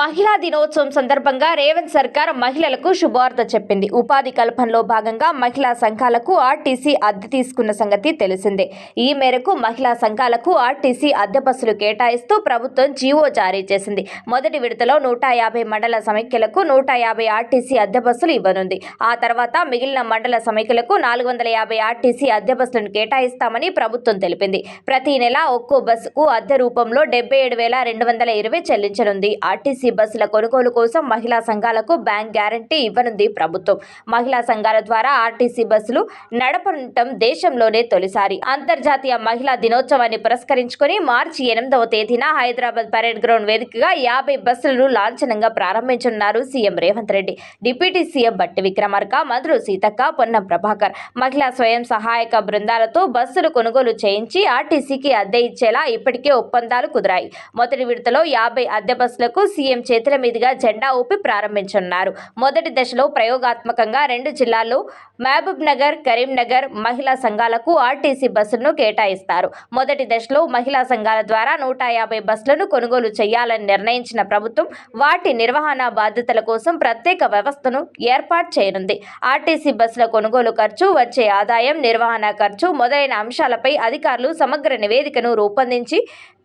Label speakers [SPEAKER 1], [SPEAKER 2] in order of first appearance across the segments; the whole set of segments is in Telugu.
[SPEAKER 1] మహిళా దినోత్సవం సందర్భంగా రేవంత్ సర్కార్ మహిళలకు శుభవార్త చెప్పింది. ఉపాధి కల్పనలో భాగంగా మహిళా సంఘాలకు ఆర్టీసీ అద్దె తీసుకున్న సంగతి తెలిసిందే. ఈ మేరకు మహిళా సంఘాలకు ఆర్టీసీ అద్దె బస్సులు కేటాయిస్తూ ప్రభుత్వం జీవో జారీ చేసింది. మొదటి విడతలో నూట యాభై మండల సమైక్యలకు నూట యాభై ఆర్టీసీ అద్దె బస్సులు ఇవ్వనుంది. ఆ తర్వాత మిగిలిన మండల సమైక్యలకు నాలుగు వందల యాభై ఆర్టీసీ అద్దె బస్సులను కేటాయిస్తామని ప్రభుత్వం తెలిపింది. ప్రతి నెల ఒక్కో బస్సుకు అద్దె రూపంలో డెబ్బై ఏడు వేల రెండు వందల ఇరవై చెల్లించనుంది. ఆర్టీసీ బస్సుల కొనుగోలు కోసం మహిళా సంఘాలకు బ్యాంక్ గ్యారంటీ ఇవ్వనుంది ప్రభుత్వం. మహిళా సంఘాల ద్వారా ఆర్టీసీ బస్సులు నడపడం దేశంలోనే తొలిసారి. అంతర్జాతీయ మహిళా దినోత్సవాన్ని పురస్కరించుకొని మార్చి ఎనిమిదవ తేదీన హైదరాబాద్ పరేడ్ గ్రౌండ్ వేదికగా యాభై బస్సులను లాంఛనంగా ప్రారంభించనున్నారు CM Revanth Reddy. Deputy CM Bhatti Vikramarka మంత్రులు సీతక్క పొన్నం ప్రభాకర్. మహిళా స్వయం సహాయక బృందాలతో బస్సులు కొనుగోలు చేయించి ఆర్టీసీకి అద్దె ఇచ్చేలా ఇప్పటికే ఒప్పందాలు కుదిరాయి. మొదటి విడతలో యాభై అద్దె బస్సులకు సీఎం చేతుల మీదుగా జెండా ఊపి ప్రారంభించనున్నారు. మొదటి దశలో ప్రయోగాత్మకంగా రెండు జిల్లాల్లో మహబూబ్ నగర్ కరీంనగర్ మహిళా సంఘాలకు ఆర్టీసీ బస్సులను కేటాయిస్తారు. మొదటి దశలో మహిళా సంఘాల ద్వారా నూట యాభై బస్సులను కొనుగోలు చేయాలని నిర్ణయించిన ప్రభుత్వం వాటి నిర్వహణ బాధ్యతల కోసం ప్రత్యేక వ్యవస్థను ఏర్పాటు చేయనుంది. ఆర్టీసీ బస్సుల కొనుగోలు ఖర్చు వచ్చే ఆదాయం నిర్వహణ ఖర్చు మొదలైన అంశాలపై అధికారులు సమగ్ర నివేదికను రూపొందించి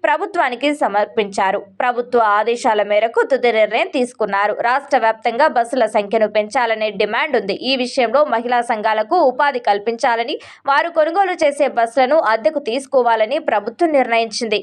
[SPEAKER 1] ప్రభుత్వానికి సమర్పించారు. ప్రభుత్వ ఆదేశాల మేరకు మేరకు తుది నిర్ణయం తీసుకున్నారు. రాష్ట్ర వ్యాప్తంగా బస్సుల సంఖ్యను పెంచాలనే డిమాండ్ ఉంది. ఈ విషయంలో మహిళా సంఘాలకు ఉపాధి కల్పించాలని వారు కొనుగోలు చేసే బస్సులను అద్దెకు తీసుకోవాలని ప్రభుత్వం నిర్ణయించింది.